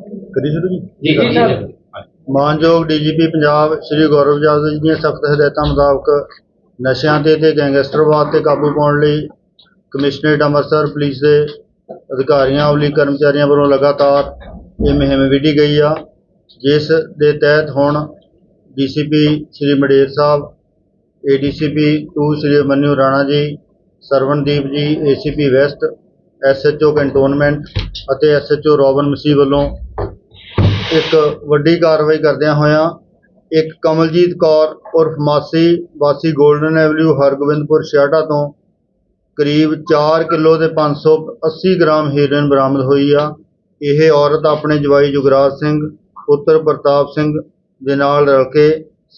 ਕਰੀ ਸ਼ੁਰੂ ਜੀ? ਜੀ ਸਰ। ਮਾਨਯੋਗ ਡੀਜੀਪੀ ਪੰਜਾਬ ਸ਼੍ਰੀ ਗੌਰਵ ਜਾਦਵ ਜੀ ਦੀਆਂ ਸਖਤ ਹਦਾਇਤਾਂ ਮੁਤਾਬਕ ਨਸ਼ਿਆਂ ਤੇ ਤੇ ਗੈਂਗਸਟਰਵਾਦ ਤੇ ਕਾਬੂ ਪਾਉਣ ਲਈ ਕਮਿਸ਼ਨਰੇਟ ਅੰਮ੍ਰਿਤਸਰ ਪੁਲਿਸ ਦੇ ਅਧਿਕਾਰੀਆਂ ਵੱਲੋਂ ਕਰਮਚਾਰੀਆਂ ਵੱਲੋਂ ਲਗਾਤਾਰ ਇਹ ਮੁਹਿੰਮ ਵਿੱਢੀ ਗਈ ਆ ਜਿਸ ਦੇ ਤਹਿਤ ਹੁਣ DCP Shri Mader Sahib ADCP 2 Shri Manio Rana ji Sarvandeep ji ACP west SHO cantonment ਅਤੇ ਐਸਐਚਓ ਰੋਬਨ ਮਸੀਹ ਵੱਲੋਂ ਇੱਕ ਵੱਡੀ ਕਾਰਵਾਈ ਕਰਦਿਆਂ ਹੋਇਆਂ ਇੱਕ ਕਮਲਜੀਤ ਕੌਰ ਉਰਫ ਮਾਸੀ, ਵਾਸੀ ਗੋਲਡਨ ਐਵਨਿਊ ਹਰਗੋਬਿੰਦਪੁਰ ਛਿਆਟਾ ਤੋਂ ਕਰੀਬ 4 ਕਿਲੋ ਤੇ 580 ਗ੍ਰਾਮ ਹੀਰੋਇਨ ਬਰਾਮਦ ਹੋਈ ਆ। ਇਹ ਔਰਤ ਆਪਣੇ ਜਵਾਈ ਜੁਗਰਾਜ ਸਿੰਘ, ਪੁੱਤਰ ਪ੍ਰਤਾਪ ਸਿੰਘ ਦੇ ਨਾਲ ਰਲ ਕੇ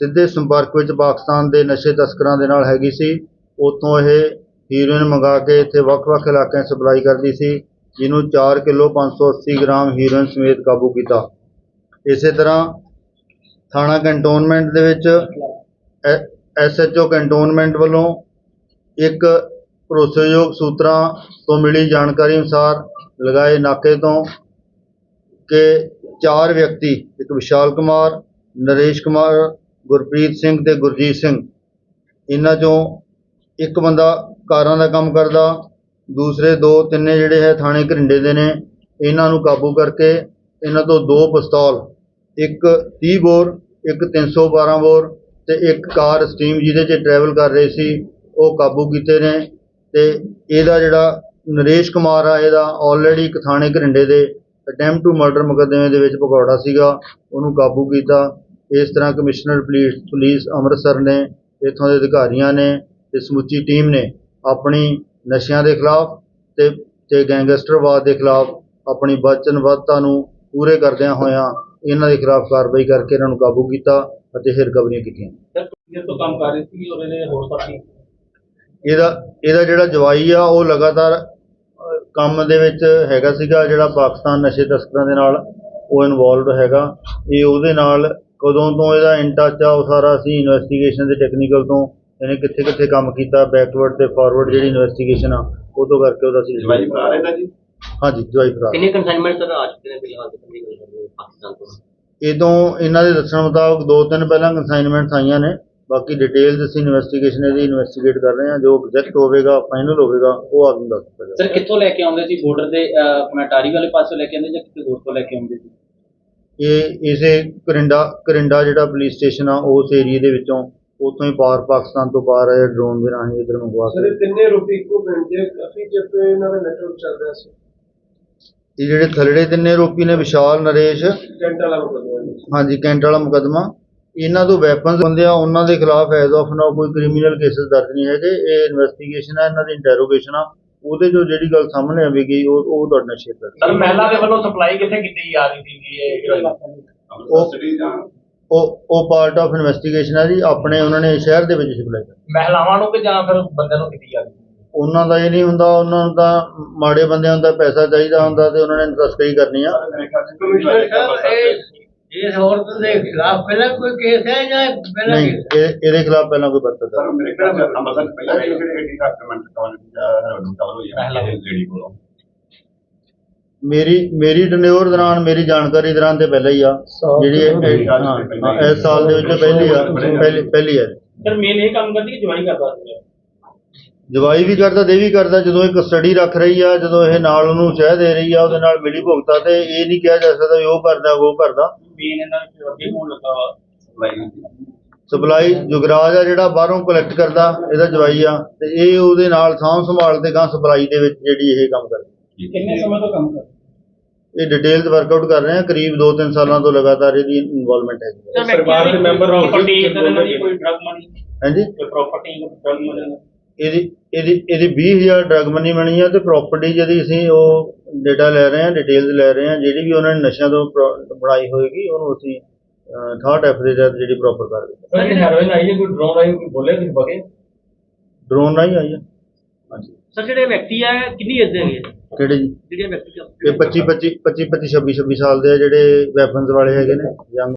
ਸਿੱਧੇ ਸੰਪਰਕ ਵਿੱਚ ਪਾਕਿਸਤਾਨ ਦੇ ਨਸ਼ੇ ਤਸਕਰਾਂ ਦੇ ਨਾਲ ਹੈਗੀ ਸੀ। ਉੱਥੋਂ ਇਹ ਹੀਰੋਇਨ ਮੰਗਾ ਕੇ ਇੱਥੇ ਵੱਖ-ਵੱਖ ਇਲਾਕਿਆਂ 'ਚ ਸਪਲਾਈ ਕਰਦੀ ਸੀ, ਜਿਹਨੂੰ 4 ਕਿਲੋ 580 ਗ੍ਰਾਮ ਹੀਰੋਇਨ ਸਮੇਤ ਕਾਬੂ ਕੀਤਾ। ਇਸੇ ਤਰ੍ਹਾਂ ਥਾਣਾ ਕੰਟੋਨਮੈਂਟ ਦੇ ਵਿੱਚ ਐਸਐਚਓ ਕੰਟੋਨਮੈਂਟ ਵੱਲੋਂ ਇੱਕ ਭਰੋਸੇਯੋਗ ਸੂਤਰਾਂ ਤੋਂ ਮਿਲੀ ਜਾਣਕਾਰੀ ਅਨੁਸਾਰ ਲਗਾਏ ਨਾਕੇ ਤੋਂ ਕਿ ਚਾਰ ਵਿਅਕਤੀ, ਇੱਕ ਵਿਸ਼ਾਲ ਕੁਮਾਰ, ਨਰੇਸ਼ ਕੁਮਾਰ, ਗੁਰਪ੍ਰੀਤ ਸਿੰਘ ਤੇ ਗੁਰਜੀਤ ਸਿੰਘ, ਇਹਨਾਂ ਚੋਂ ਇੱਕ ਬੰਦਾ ਕਾਰਾਂ ਦਾ ਕੰਮ ਕਰਦਾ, ਦੂਸਰੇ ਦੋ ਤਿੰਨੇ ਜਿਹੜੇ ਹੈ ਥਾਣੇ ਘਰਿੰਡੇ ਦੇ ਨੇ, ਇਹਨਾਂ ਨੂੰ ਕਾਬੂ ਕਰਕੇ ਇਹਨਾਂ ਤੋਂ ਦੋ ਪਿਸਤੌਲ ਇੱਕ ਤੀਹ ਬੋਰ, ਇੱਕ 312 ਬੋਰ ਅਤੇ ਇੱਕ ਕਾਰ ਸਟੀਮ ਜਿਹਦੇ 'ਚ ਟਰੈਵਲ ਕਰ ਰਹੇ ਸੀ, ਉਹ ਕਾਬੂ ਕੀਤੇ ਨੇ ਅਤੇ ਇਹਦਾ ਜਿਹੜਾ ਨਰੇਸ਼ ਕੁਮਾਰ ਆ, ਇਹਦਾ ਆਲਰੇਡੀ ਇੱਕ ਥਾਣੇ ਘਰਿੰਡੇ ਦੇ ਅਟੈਂਪਟ ਟੂ ਮਰਡਰ ਮੁਕੱਦਮੇ ਦੇ ਵਿੱਚ ਭਗੌੜਾ ਸੀਗਾ, ਉਹਨੂੰ ਕਾਬੂ ਕੀਤਾ। ਇਸ ਤਰ੍ਹਾਂ ਕਮਿਸ਼ਨਰ ਪੁਲਿਸ ਪੁਲਿਸ ਅੰਮ੍ਰਿਤਸਰ ਨੇ, ਇੱਥੋਂ ਦੇ ਅਧਿਕਾਰੀਆਂ ਨੇ ਅਤੇ ਸਮੁੱਚੀ ਟੀਮ ਨੇ ਆਪਣੀ ਨਸ਼ਿਆਂ ਦੇ ਖਿਲਾਫ ਅਤੇ ਅਤੇ ਗੈਂਗਸਟਰਵਾਦ ਦੇ ਖਿਲਾਫ ਆਪਣੀ ਵਚਨਬੱਧਤਾ ਨੂੰ ਪੂਰੇ ਕਰਦਿਆਂ ਹੋਇਆਂ ਇਹਨਾਂ ਦੇ ਖਿਲਾਫ ਕਾਰਵਾਈ ਕਰਕੇ ਇਹਨਾਂ ਨੂੰ ਕਾਬੂ ਕੀਤਾ ਅਤੇ ਇਹ ਰਿਕਵਰੀਆਂ ਕੀਤੀਆਂ। ਸਰ ਇਹ ਤੋਂ ਕੰਮ ਕਰ ਰਹੀ ਸੀ ਔਰ ਇਹਨੇ ਹੋਰ ਸਾਥੀ ਇਹਦਾ ਇਹਦਾ ਜਿਹੜਾ ਜਵਾਈ ਆ ਉਹ ਲਗਾਤਾਰ ਕੰਮ ਦੇ ਵਿੱਚ ਹੈਗਾ ਸੀਗਾ ਜਿਹੜਾ ਪਾਕਿਸਤਾਨ ਨਸ਼ੇ ਤਸਕਰਾਂ ਦੇ ਨਾਲ ਉਹ ਇਨਵੋਲਵਡ ਹੈਗਾ। ਇਹ ਉਹਦੇ ਨਾਲ ਕਦੋਂ ਤੋਂ ਇਹਦਾ ਇਨ ਟੱਚ ਆ ਉਹ ਸਾਰਾ ਅਸੀਂ ਇਨਵੈਸਟੀਗੇਸ਼ਨ ਦੇ ਟੈਕਨੀਕਲ ਤੋਂ ਇਹਨੇ ਕਿੱਥੇ ਕਿੱਥੇ ਕੰਮ ਕੀਤਾ ਬੈਕਵਰਡ ਤੇ ਫਾਰਵਰਡ ਜਿਹੜੀ ਇਨਵੈਸਟੀਗੇਸ਼ਨ ਆ ਉਹ ਤੋਂ ਕਰਕੇ ਉਹਦਾ ਸੀ ਜਵਾਈ ਭਰਾ ਇਹਦਾ ਜੀ? ਹਾਂਜੀ ਜਵਾਈ ਭਰਾ। ਕਿੰਨੇ ਕੰਸਾਈਨਮੈਂਟ ਸਰ ਆ ਚੁੱਕੇ ਨੇ ਫਿਲਹਾਲ ਤੇ ਕੰਨੀ ਪਾਕਿਸਤਾਨ ਤੋਂ? ਇਹ ਤੋਂ ਇਹਨਾਂ ਦੇ ਦੱਸਣ ਮੁਤਾਬਕ ਦੋ ਤਿੰਨ ਪਹਿਲਾਂ ਕੰਸਾਈਨਮੈਂਟਸ ਆਈਆਂ ਨੇ ਬਾਕੀ ਡਿਟੇਲਸ ਅਸੀਂ ਇਨਵੈਸਟੀਗੇਸ਼ਨ ਇਹਦੀ ਇਨਵੈਸਟੀਗੇਟ ਕਰ ਰਹੇ ਹਾਂ ਜੋ ਐਗਜ਼ੈਕਟ ਹੋਵੇਗਾ ਫਾਈਨਲ ਹੋਵੇਗਾ ਉਹ ਆਦਮੀ ਦੱਸ ਸਕਦਾ ਸਰ ਕਿੱਥੋਂ ਲੈ ਕੇ ਆਉਂਦੇ ਸੀ? ਬਾਰਡਰ ਦੇ ਆਪਣਾ ਟਾਰੀ ਵਾਲੇ ਪਾਸੋਂ ਲੈ ਕੇ ਆਉਂਦੇ ਜਾਂ ਕਿਤੇ ਹੋਰ ਤੋਂ ਲੈ ਕੇ ਆਉਂਦੇ ਸੀ? ਇਹ ਇਸੇ ਕਰਿੰਡਾ ਕਰਿੰਡਾ ਜਿਹੜਾ ਪੁਲਿਸ ਸਟੇਸ਼ਨ ਆ ਉਸ ਏਰੀਏ ਦੇ ਵਿੱਚੋਂ ਉੱਥੋਂ ਹੀ ਪਾਰ ਪਾਕਿਸਤਾਨ ਤੋਂ ਪਾਰ ਆਏ ਡਰੋਨ ਦੇ ਰਾਹੀਂ ਇਧਰ ਮੰਗਵਾ ਸਰ ਇਹ ਤਿੰਨੇ ਰੋਪੀ ਇੱਕੋ ਪਿੰਡ ਦੇ ਕਾਫੀ ਚਿਰ ਤੋਂ ਇਹਨਾਂ ਦਾ ਨੈਟਵਰਕ ਚੱਲ ਰਿਹਾ ਸੀ। ਇਹ ਜਿਹੜੇ ਥਲੜੇ ਤਿੰਨੇ ਰੋਪੀ ਨੇ ਵਿਸ਼ਾਲ ਨਰੇਸ਼। ਕੈਂਟ ਵਾਲਾ ਮੁਕਦਮਾ ਹਾਂਜੀ ਕੈਂਟ ਵਾਲਾ ਮੁਕੱਦਮਾ। ਇਹਨਾਂ ਤੋਂ ਵੈਪਨਸ ਬੰਦੇ ਆ ਉਹਨਾਂ ਦੇ ਖਿਲਾਫ ਐਜ਼ ਆਫ ਨਾਓ ਕੋਈ ਕ੍ਰਿਮੀਨਲ ਕੇਸਸ ਦਰਜ ਨਹੀਂ ਹੈਗੇ। ਇਹ ਇਨਵੈਸਟੀਗੇਸ਼ਨ ਆ ਇਹਨਾਂ ਦੀ ਇੰਟਰੋਗੇਸ਼ਨ ਆ। ਉਹਦੇ ਜੋ ਜਿਹੜੀ ਗੱਲ ਸਾਹਮਣੇ ਆਵੇਗੀ ਉਹ ਉਹ ਤੁਹਾਡੇ ਨਾਲ ਸ਼ੇਅਰ ਕਰਾਂਗੇ। ਸਰ ਮਹਿਲਾ ਦੇ ਵੱਲੋਂ ਸਪਲਾਈ ਕਿੱਥੇ ਕੀਤੀ ਜਾ ਰਹੀ ਸੀ ਇਹ ਉਹ- ਉਹ ਉਹ ਪਾਰਟ ਆਫ ਇਨਵੈਸਟੀਗੇਸ਼ਨ ਆ ਜੀ। ਆਪਣੇ ਉਹਨਾਂ ਨੇ ਸ਼ਹਿਰ ਦੇ ਵਿੱਚ ਸਪਲਾਈ ਕਰ ਮਹਿਲਾਵਾਂ ਨੂੰ ਕਿ ਜਾਂ ਫਿਰ ਬੰਦਿਆਂ ਨੂੰ ਕੀਤੀ ਜਾ ਰਹੀ ਉਹਨਾਂ ਦਾ ਇਹ ਨਹੀਂ ਹੁੰਦਾ ਉਹਨਾਂ ਨੂੰ ਤਾਂ ਮਾੜੇ ਬੰਦਿਆਂ ਨੂੰ ਤਾਂ ਪੈਸਾ ਚਾਹੀਦਾ ਹੁੰਦਾ ਤੇ ਉਹਨਾਂ ਨੇ ਤਸਕਰੀ ਕਰਨੀ ਆ। ਕਮਿਸ਼ਨਰ ਸਾਹਿਬ ਇਹ ਇਸ ਔਰਤ ਦੇ ਖਿਲਾਫ ਪਹਿਲਾਂ ਕੋਈ ਕੇਸ ਹੈ ਜਾਂ ਪਹਿਲਾਂ ਨਹੀਂ ਇਹ ਇਹਦੇ ਖਿਲਾਫ ਪਹਿਲਾਂ ਕੋਈ ਦਰਜ ਮੇਰੇ ਖਿਆਲ ਚ ਅੰਮ੍ਰਿਤਸਰ ਪਹਿਲਾਂ ਵੀ ਜਿਹੜੇ ਡਾਕੂਮੈਂਟ ਕਵਰ ਕਵਰ ਹੋਈ ਹੈ ਲੇਡੀ ਕੋਲੋਂ। ਮੇਰੀ ਮੇਰੀ ਟਨਿਓਰ ਦੌਰਾਨ ਮੇਰੀ ਜਾਣਕਾਰੀ ਦੌਰਾਨ ਤੇ ਪਹਿਲਾਂ ਹੀ ਆ। ਜਿਹੜੀ ਇਹ- ਇਹ- ਹਾਂ ਹਾਂ, ਇਸ ਸਾਲ ਦੇ ਵਿੱਚ ਪਹਿਲੀ ਆ ਪਹਿਲੀ ਪਹਿਲੀ ਆ ਸਰ ਮੇਨ ਇਹ ਕੰਮ ਕਰਦੀ ਕਿ ਜਵਾਈ ਕਰਦਾ ਸੀ ਜਵਾਈ ਵੀ ਕਰਦਾ ਦੇ ਵੀ ਕਰਦਾ ਜਦੋਂ ਇਹ ਕਸਟਡੀ ਰੱਖ ਰਹੀ ਆ ਜਦੋਂ ਇਹ ਨਾਲ ਉਹਨੂੰ ਚਾਹ ਦੇ ਰਹੀ ਆ ਉਹਦੇ ਨਾਲ ਮਿਲੀ ਭੁਗਤਾ ਤੇ ਇਹ ਨਹੀਂ ਕਿਹਾ ਜਾ ਸਕਦਾ ਵੀ ਉਹ ਕਰਦਾ ਉਹ ਕਰਦਾ। ਮੇਨ ਇਹਨਾਂ ਵਿੱਚ ਅੱਗੇ ਹੋਣ ਲੱਗਾ ਵਾ ਸਪਲਾਈ ਸਪਲਾਈ ਜੁਗਰਾਜ ਆ ਜਿਹੜਾ ਬਾਹਰੋਂ ਕਲੈਕਟ ਕਰਦਾ ਇਹਦਾ ਜਵਾਈ ਆ ਤੇ ਇਹ ਉਹਦੇ ਨਾਲ ਸਾਂਭ ਸੰਭਾਲ ਤੇ ਗਾਂ ਸਪਲਾਈ ਦੇ ਵਿੱਚ ਜਿਹੜੀ ਇਹ ਕੰਮ ਕਰਦਾ। ਕਿੰਨੇ ਸਮੇਂ ਤੋਂ ਕੰਮ ਕਰਦਾ ਇਹ ਡਿਟੇਲਸ ਵਰਕਆਊਟ ਕਰ ਰਹੇ ਆ ਕਰੀਬ 2-3 ਸਾਲਾਂ ਤੋਂ ਲਗਾਤਾਰ ਇਹਦੀ ਇਨਵੋਲਵਮੈਂਟ ਹੈਗੀ ਹੈ ਪਰਿਵਾਰ ਦੇ ਮੈਂਬਰ ਹੋਣਗੇ। ਪ੍ਰਾਪਰਟੀ ਇਹਨਾਂ ਦੀ ਕੋਈ ਡਰਗ ਮਨੀ ਹਾਂਜੀ? ਕੋਈ ਪ੍ਰਾਪਰਟੀ ਡਰਗ ਮਨੀ ਇਹਦੀ ਇਹਦੀ ਇਹਦੀ 20000 ਡਰਗ ਮਨੀ ਬਣੀ ਆ ਤੇ ਪ੍ਰਾਪਰਟੀ ਜਿਹਦੀ ਅਸੀਂ ਉਹ ਡੇਟਾ ਲੈ ਰਹੇ ਹਾਂ ਡਿਟੇਲਸ ਲੈ ਰਹੇ ਹਾਂ ਜਿਹੜੀ ਵੀ ਉਹਨਾਂ ਨੇ ਨਸ਼ਿਆਂ ਤੋਂ ਪ੍ਰੋ- ਬਣਾਈ ਹੋਏਗੀ ਉਹਨੂੰ ਅਸੀਂ ਥਰਡ ਐਫ ਦੇ ਤਹਿਤ ਜਿਹੜੀ ਪ੍ਰੋਪਰ ਕਰ ਦਿੱਤੀ। ਸਰ ਇਹ ਹੈਰੋਇਨ ਆਈ ਹੈ ਕੋਈ ਡਰੋਨ ਆਈ ਕੋਈ ਬੋਲੇ ਕੁਝ ਬਗੇ ਡਰੋਨ ਰਾਹੀਂ ਆਈ ਹੈ ਹਾਂਜੀ। ਸਰ ਜਿਹੜੇ ਵਿਅਕਤੀ ਆ ਕਿੰਨੀ ਏਜ ਦੇ ਹੈਗੇ ਕਿਹੜੇ ਜੀ? ਜਿਹੜੇ ਵਿਅਕਤੀ ਇਹ 25 25 25 25 26 26 ਸਾਲ ਦੇ ਆ ਜਿਹੜੇ ਵੈਪਨਸ ਵਾਲੇ ਹੈਗੇ ਨੇ ਯੰਗ